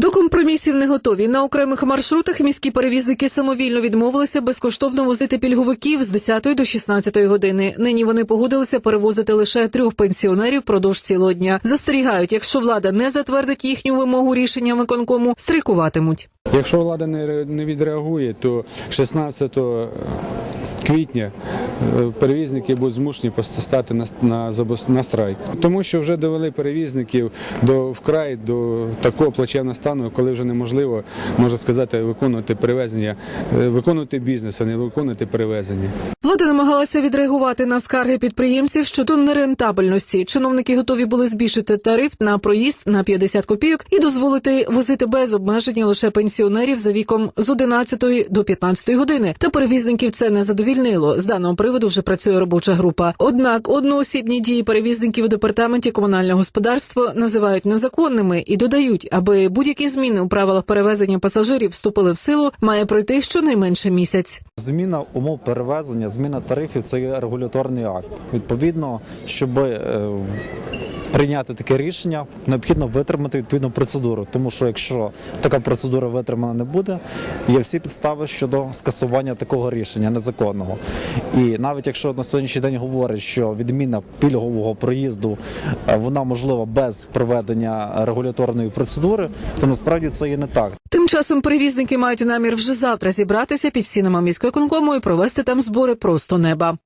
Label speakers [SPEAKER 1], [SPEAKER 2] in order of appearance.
[SPEAKER 1] До компромісів не готові. На окремих маршрутах міські перевізники самовільно відмовилися безкоштовно возити пільговиків з 10 до 16 години. Нині вони погодилися перевозити лише трьох пенсіонерів впродовж цілого дня. Застерігають, якщо влада не затвердить їхню вимогу рішенням виконкому, страйкуватимуть.
[SPEAKER 2] Якщо влада не, ре- не відреагує, то 16 квітня перевізники будуть змушені стати на, на, страйк. Тому що вже довели перевізників до вкрай до такого плачевного стану, коли вже неможливо, можна сказати, виконувати перевезення, е, виконувати бізнес, а не виконувати перевезення.
[SPEAKER 1] Влада намагалася відреагувати на скарги підприємців щодо нерентабельності. Чиновники готові були збільшити тариф на проїзд на 50 копійок і дозволити возити без обмеження лише пенсіонерів за віком з 11 до 15 години. Та перевізників це не задовільнило. З даного приводу вже працює робоча група. Однак одноосібні дії перевізників у департаменті комунального господарства називають незаконними і додають, аби будь-які зміни у правилах перевезення пасажирів вступили в силу, має пройти щонайменше місяць.
[SPEAKER 3] Зміна умов перевезення, зміна тарифів це регуляторний акт. Відповідно, щоб е, прийняти таке рішення, необхідно витримати відповідну процедуру. Тому що якщо така процедура витримана не буде, є всі підстави щодо скасування такого рішення незаконного. І навіть якщо на сьогоднішній день говорять, що відміна пільгового проїзду е, вона можлива без проведення регуляторної процедури, то насправді це є не так.
[SPEAKER 1] Тим часом перевізники мають намір вже завтра зібратися під стінами міської конкому і провести там збори просто неба.